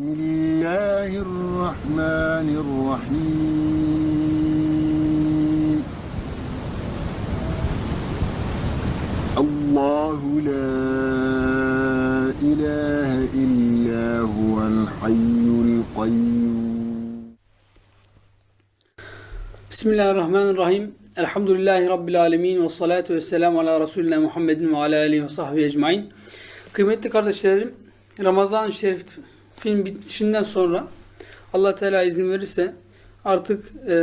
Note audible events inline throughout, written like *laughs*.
بسم الله الرحمن الرحيم. الله لا إله إلا هو الحي القيوم. بسم الله الرحمن الرحيم. الحمد لله رب العالمين والصلاة والسلام على رسولنا محمد وعلى آله وصحبه أجمعين. قيمة kardeşlerim, Ramazan-ı Şerif film bitişinden sonra Allah Teala izin verirse artık e,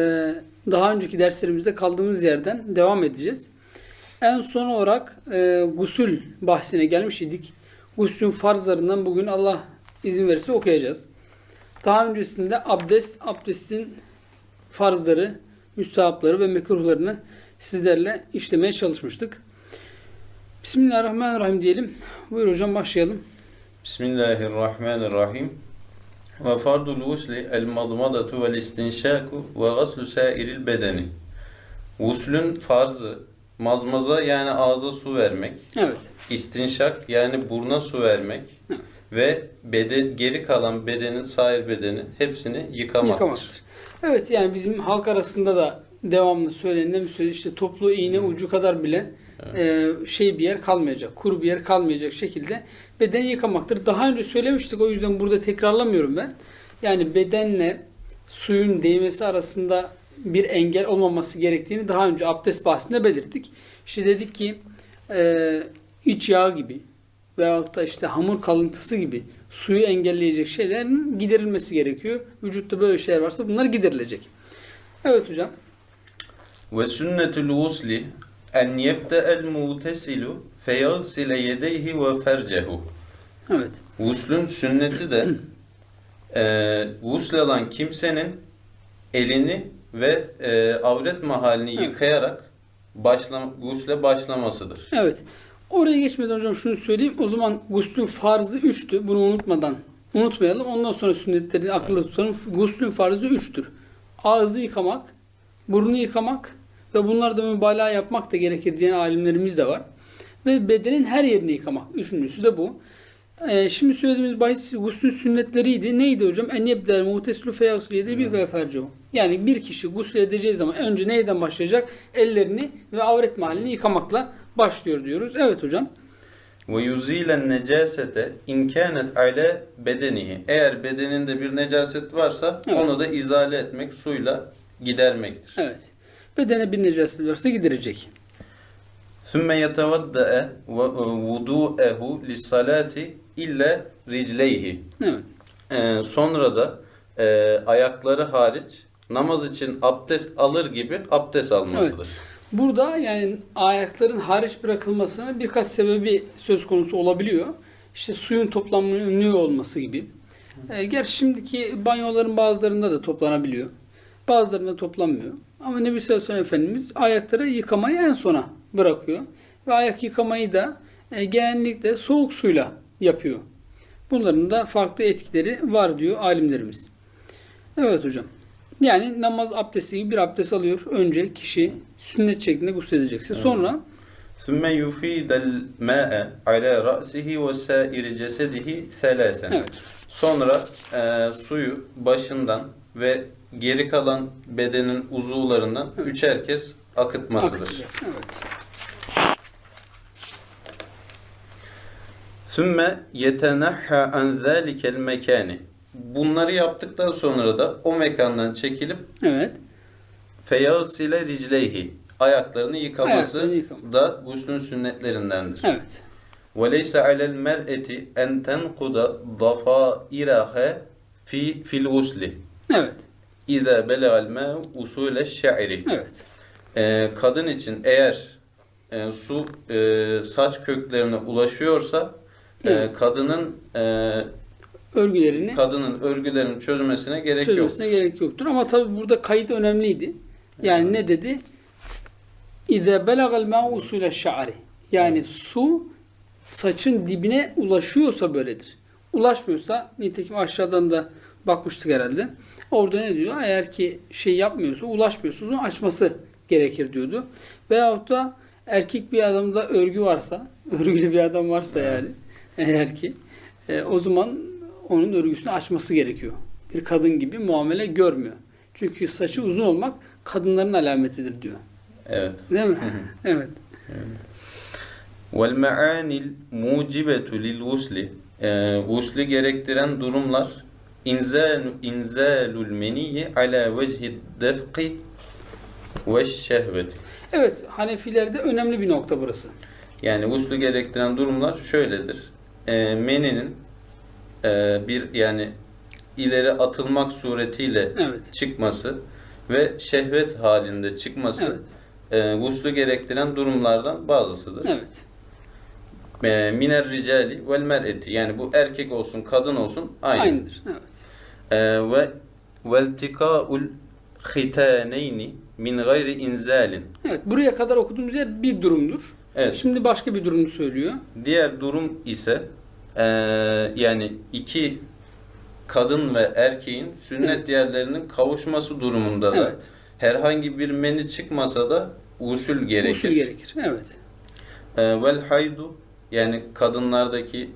daha önceki derslerimizde kaldığımız yerden devam edeceğiz. En son olarak e, gusül bahsine gelmiş idik. Guslün farzlarından bugün Allah izin verirse okuyacağız. Daha öncesinde abdest, abdestin farzları, müstahapları ve mekruhlarını sizlerle işlemeye çalışmıştık. Bismillahirrahmanirrahim diyelim. Buyur hocam başlayalım. Bismillahirrahmanirrahim. Ve fardul usli el madmadatu vel istinşaku ve gaslu sairil bedeni. Uslün farzı mazmaza yani ağza su vermek, Evet. istinşak yani burna su vermek Evet. ve beden, geri kalan bedenin sair bedeni hepsini yıkamaktır. Yıkamaktır. Evet yani bizim halk arasında da devamlı söylenen bir söz işte toplu iğne ucu kadar bile e, şey bir yer kalmayacak, kuru bir yer kalmayacak şekilde bedeni yıkamaktır. Daha önce söylemiştik o yüzden burada tekrarlamıyorum ben. Yani bedenle suyun değmesi arasında bir engel olmaması gerektiğini daha önce abdest bahsinde belirttik. İşte dedik ki e, iç yağ gibi veyahut da işte hamur kalıntısı gibi suyu engelleyecek şeylerin giderilmesi gerekiyor. Vücutta böyle şeyler varsa bunlar giderilecek. Evet hocam. Ve sünnetul usli en yebde'el mutesilu feyagsile yedeyhi ve fercehu. Evet. Guslün sünneti de e, gusül alan kimsenin elini ve e, avret mahalini Evet. yıkayarak başla, gusle başlamasıdır. Evet. Oraya geçmeden hocam şunu söyleyeyim. O zaman guslün farzı 3'tü. Bunu unutmadan unutmayalım. Ondan sonra sünnetleri akılda tutalım. Guslün farzı 3'tür. Ağzı yıkamak, burnu yıkamak ve bunlarda mübalağa yapmak da gerekir diyen alimlerimiz de var. Ve bedenin her yerini yıkamak. Üçüncüsü de bu. Ee, şimdi söylediğimiz bahis guslün sünnetleriydi. Neydi hocam? En yebdel muteslü feyasliyede bir ve fercu. Yani bir kişi gusül edeceği zaman önce neyden başlayacak? Ellerini ve avret mahallini yıkamakla başlıyor diyoruz. Evet hocam. Ve yuzilen necasete in kânet ale bedenihi. Eğer bedeninde bir necaset varsa Evet. onu da izale etmek, suyla gidermektir. Evet. Bedene bir necaset varsa giderecek. Sümme yetevadde'e ve vudu'ehu lissalati ille ricleyhi. Evet. Ee, sonra da e, ayakları hariç namaz için abdest alır gibi abdest almasıdır. Burada yani ayakların hariç bırakılmasının birkaç sebebi söz konusu olabiliyor. İşte suyun toplanıyor olması gibi. E, gerçi şimdiki banyoların bazılarında da toplanabiliyor. Bazılarında toplanmıyor. Ama Nebi sallallahu aleyhi ve sellem Efendimiz ayakları yıkamayı en sona bırakıyor. Ve ayak yıkamayı da e, genellikle soğuk suyla yapıyor. Bunların da farklı etkileri var diyor alimlerimiz. Evet hocam. Yani namaz abdesti gibi bir abdest alıyor. Önce kişi sünnet şeklinde gusledecekse. Sonra Sümme yufidel ma'e ala ra'sihi ve sairi cesedihi evet. Sonra e, suyu başından ve geri kalan bedenin uzuvlarından üçer kez akıtmasıdır. akıtacak. Evet. Sümme yetenahha an zâlikel mekâni. Bunları yaptıktan sonra da o mekandan çekilip Evet. feyâsile ricleyhi ayaklarını yıkaması Ayaklarını yıkama. da guslün sünnetlerindendir. Evet. Ve leyse alel mer'eti en tenkuda dafâiraha fi fil gusli. Evet. İza belagal ma'u usule şa'ri. Evet. Ee, kadın için eğer e, su e, saç köklerine ulaşıyorsa e, Evet. kadının e, Örgülerini kadının örgülerin çözmesine gerek çözmesine gerek yoktur. Ama tabi burada kayıt önemliydi. Yani ne dedi? İze belagal ma'u usule şa'ri. Yani su saçın dibine ulaşıyorsa böyledir. Ulaşmıyorsa nitekim aşağıdan da bakmıştık herhalde. Orada ne diyor? Eğer ki şey yapmıyorsa, ulaşmıyorsa onu açması gerekir diyordu. Veyahut da erkek bir adamda örgü varsa, *laughs* örgülü bir adam varsa yani eğer ki e, o zaman onun örgüsünü açması gerekiyor. Bir kadın gibi muamele görmüyor. Çünkü saçı uzun olmak kadınların alametidir diyor. Evet. Değil mi? *laughs* evet. Vel me'anil mucibetu lil usli. E, usli gerektiren durumlar inzal inzalul meniyi ala vecihi defki ve şehveti. Evet, Hanefilerde önemli bir nokta burası. Yani guslu gerektiren durumlar şöyledir. E, meninin e, bir yani ileri atılmak suretiyle Evet. çıkması ve şehvet halinde çıkması Evet. e, guslu gerektiren durumlardan bazısıdır. Evet. E, miner ricali vel mer'eti yani bu erkek olsun kadın olsun aynı. Aynıdır. Evet. E, ve veltikaul hitaneyni min gayri inzalin. Evet, buraya kadar okuduğumuz yer bir durumdur. Evet. Şimdi başka bir durumu söylüyor. Diğer durum ise e, yani iki kadın ve erkeğin sünnet Evet. yerlerinin kavuşması durumunda da Evet. herhangi bir meni çıkmasa da usul gerekir. Usul gerekir. Evet. E, vel haydu yani kadınlardaki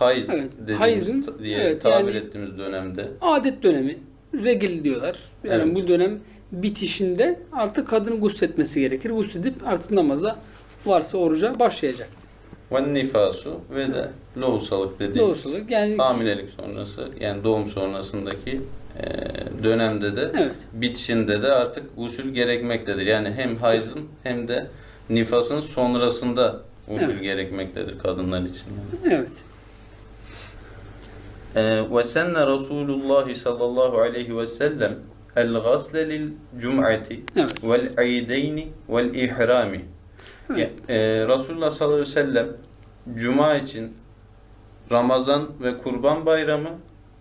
hayz Evet, dediğimiz hayızın, diye evet, tabir yani- ettiğimiz dönemde Adet dönemi, regil diyorlar. Yani Evet. bu dönem bitişinde artık kadının gusletmesi gerekir. Gusledip artık namaza varsa oruca başlayacak. ve nifasu ve de lohusalık dediğimiz Doğrusuluk yani hamilelik sonrası yani doğum sonrasındaki e, dönemde de evet. bitişinde de artık usul gerekmektedir. Yani hem hayzın hem de nifasın sonrasında usul Evet. gerekmektedir kadınlar için. Yani. Evet. Ee, Ve senne Resulullah sallallahu aleyhi ve sellem el gasle lil cum'ati Evet. vel eideyni vel ihrami. Evet. Ya- e, Resulullah sallallahu aleyhi ve sellem cuma için Ramazan ve Kurban Bayramı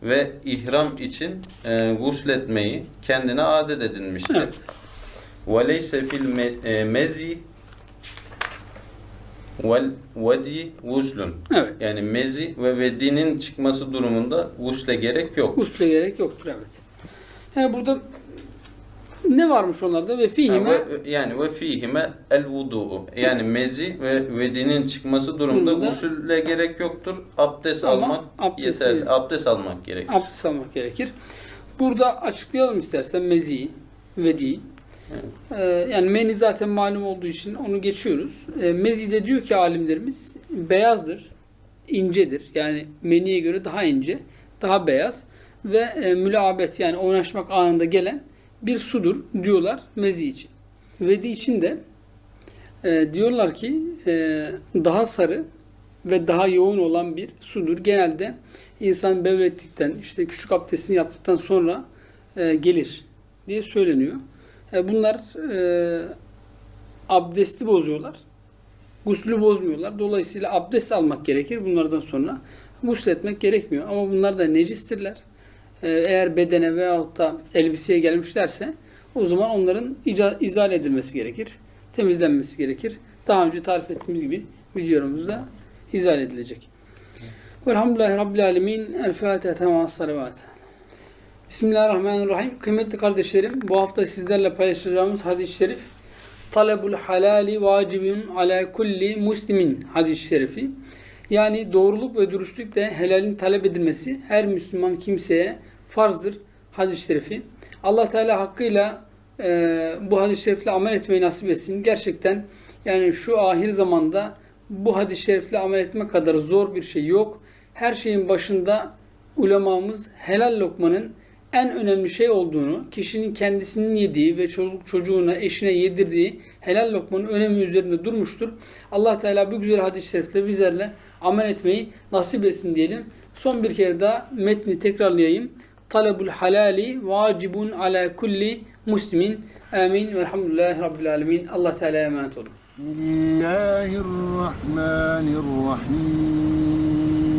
ve ihram için e, gusletmeyi kendine adet edinmiştir. Evet. وَلَيْسَ فِي vel vedi vuslun. Evet. Yani mezi ve vedinin çıkması durumunda vusle gerek yok. Vusle gerek yoktur evet. Yani burada ne varmış onlarda ve fihime yani ve, fihime el vudu yani mezi ve vedinin çıkması durumunda Durumda, gerek yoktur. Abdest ama almak abdest yeterli. Gerekir. Abdest almak gerekir. Abdest almak gerekir. Burada açıklayalım istersen meziyi, vediyi. Ee, yani meni zaten malum olduğu için onu geçiyoruz. Ee, mezi de diyor ki alimlerimiz beyazdır, incedir. Yani meniye göre daha ince, daha beyaz ve e, mülabet yani oynaşmak anında gelen bir sudur diyorlar mezi için. Vedi için de e, diyorlar ki e, daha sarı ve daha yoğun olan bir sudur. Genelde insan bevlettikten işte küçük abdestini yaptıktan sonra gelir diye söyleniyor. E, bunlar e, abdesti bozuyorlar. Guslü bozmuyorlar. Dolayısıyla abdest almak gerekir bunlardan sonra. Gusletmek gerekmiyor. Ama bunlar da necistirler. E, eğer bedene veyahut da elbiseye gelmişlerse o zaman onların izale edilmesi gerekir. Temizlenmesi gerekir. Daha önce tarif ettiğimiz gibi videomuzda izale edilecek. Velhamdülillahi Rabbil Alemin. El Fatiha tema salavat. Bismillahirrahmanirrahim. Kıymetli kardeşlerim, bu hafta sizlerle paylaşacağımız hadis-i şerif Talebul halali vacibun ala kulli muslimin hadis-i şerifi. Yani doğruluk ve dürüstlükle helalin talep edilmesi her Müslüman kimseye farzdır hadis-i şerifi. Allah Teala hakkıyla e, bu hadis-i şerifle amel etmeyi nasip etsin. Gerçekten yani şu ahir zamanda bu hadis-i şerifle amel etmek kadar zor bir şey yok. Her şeyin başında ulemamız helal lokmanın en önemli şey olduğunu, kişinin kendisinin yediği ve çocuk çocuğuna, eşine yedirdiği helal lokmanın önemi üzerinde durmuştur. Allah Teala bu güzel hadis-i şerifle bizlerle amel etmeyi nasip etsin diyelim. Son bir kere daha metni tekrarlayayım. Talebul halali vacibun ala kulli muslimin. Amin. Velhamdülillahi Rabbil alemin. Allah Teala'ya emanet olun. Bismillahirrahmanirrahim.